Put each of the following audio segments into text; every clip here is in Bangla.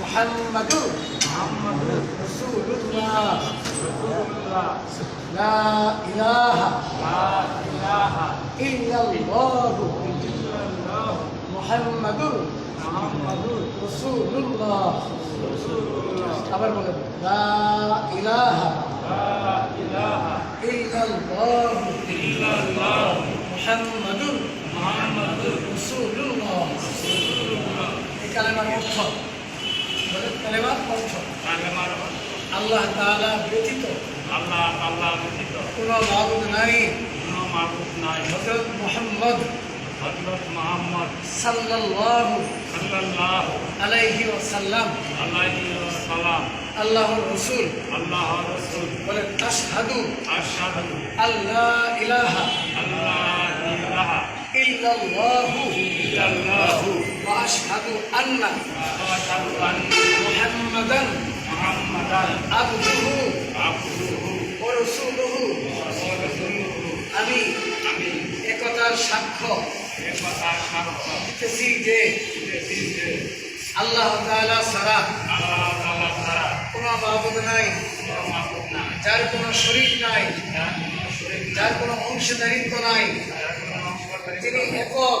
محمد رسول الله لا إله إلا الله محمد رسول الله আবার বলেন লা ইলাহা ইল্লাল্লাহ মুহাম্মাদুর রাসূলুল্লাহ এই কালেমার অর্থ বলেন কালেমার অর্থ আল্লাহ তাআলা ব্যতীত আল্লাহ আল্লাহ ব্যতীত কোনো মাবুদ নাই। কোনো মাবুদ নাই। হযরত মুহাম্মদ হযরত মুহাম্মদ সাল্লাল্লাহু সাল্লাল্লাহু আলাইহি ওয়াসাল্লাম আলাইহি ওয়াসাল্লাম আল্লাহর রাসূল। আল্লাহ রাসূল। বলেন আশহাদু আশহাদু আল্লা ইলাহা আল্লাহ ইলাহা ইল্লাল্লাহু ইল্লাল্লাহু আবদুহু ওয়া রাসূলুহু ওয়া রাসূলুহু আমি একতার সাক্ষ্য দিতেছি যে আল্লাহ তাআলা তাআলা কোনো মাবুদ নাই, যার কোনো শরীক নাই, যার কোনো অংশীদারিত্ব নাই তিনি একক।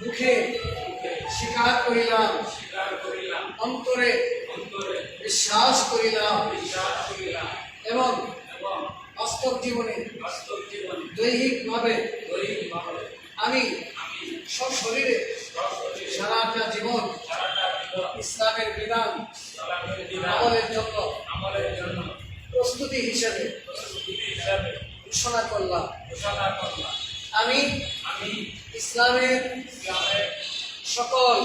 মুখে স্বীকার করিলাম। স্বীকার করিলাম। অন্তরে অন্তরে বিশ্বাস করিলাম। বিশ্বাস করিলাম। এবং বাস্তব জীবনে বাস্তব জীবনে দৈহিকভাবে দৈহিকভাবে আমি সব শরীরে সারাটা জীবন ইসলামের বিধান আমলের জন্য আমলের জন্য প্রস্তুতি হিসেবে হিসাবে ঘোষণা করলাম। ঘোষণা করলাম। আমি ইসলামের সকল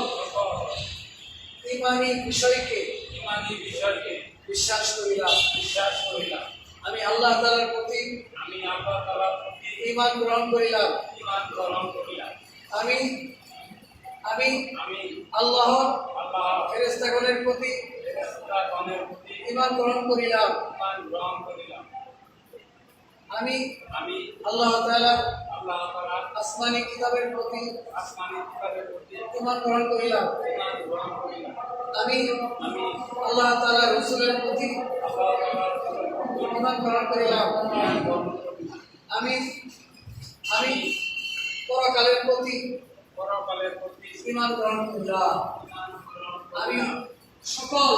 ইমানি বিষয়কে ইমানি বিষয়কে বিশ্বাস করিলাম। বিশ্বাস করিলাম। আমি আল্লাহ তাআলার প্রতি আমি আল্লাহ তাআলার প্রতি ঈমান গ্রহণ করিলাম। ইমান গ্রহণ করিলাম। আমি আমি আমি আল্লাহর আল্লাহ ফেরেশতাগণের প্রতি ঈমান গ্রহণ করিলাম। ইমান গ্রহণ করিলাম। আমি আমি আল্লাহ তাআলার আল্লাহ তাআলার আসমানি কিতাবের প্রতি আসমানি কিতাবের গ্রহণ করিলাম আমি আমি আল্লাহ তাআলার রাসূলের প্রতি আল্লাহ তাআলার গ্রহণ করিলাম আমি আমি পরকালের প্রতি পরকালের গ্রহণ করিলাম। আমি সকল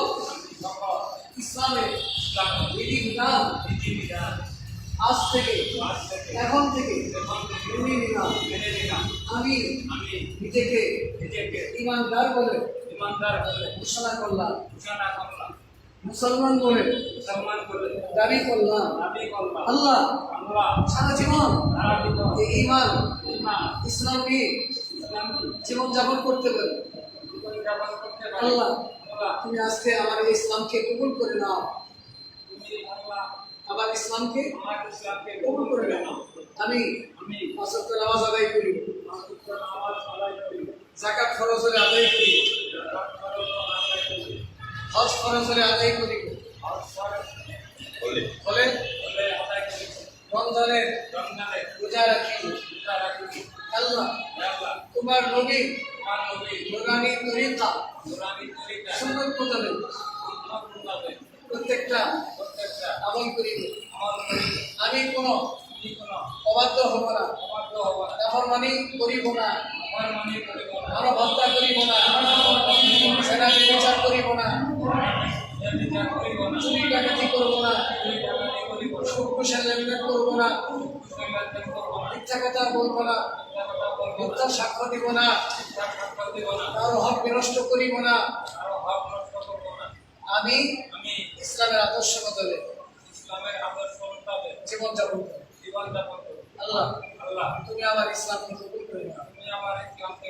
সকল ইসলামের ইসলাম বিধিবিধান বিধিবিধান আজ থেকে এখন থেকে মেনে নিলাম। মেনে নিলাম। আমি আমি নিজেকে নিজেকে ইমানদার বলে ইমানদার বলে ঘোষণা করলাম। ঘোষণা করলাম। মুসলমান বলে সম্মান করে দাবি করলাম। দাবি করলাম। আল্লাহ আল্লাহ সারা জীবন সারা জীবন এই ইমান ইমান ইসলাম জীবন যাপন করতে পারি। জীবন যাপন করতে পারি। আল্লাহ আল্লাহ। তুমি আজকে আমার ইসলামকে কবুল করে নাও। তুমি আল্লাহ আমার ইসলামকে কবুল করে নাও আমি আমি নামাজ আদায় করি। জাকাত খরচ হলে আদায় করি। হজ খরচ হলে আদায় করি। করি। রমজানের রমজানে রোজা রাখি। আল্লাহ তোমার নবী তরিকা। সুন্দর প্রত্যেকটা আমল করিব করি আমি কোনো অবাধ্য হব না, অবাধ্য হব না। নাফরমানি করিব না, আমার মনে করিব না। মানব হত্যা করিব না সেটা বিচার করিব না। চুরি ডাকাতি করব না কথা বলব না সাক্ষ্য দিব না করিব না। আমি ইসলামের আদর্শ বদলে জীবন যাপন জীবন যাপন আল্লাহ আল্লাহ। তুমি আমার ইসলামকে কবুল করে তুমি আমার ইসলামকে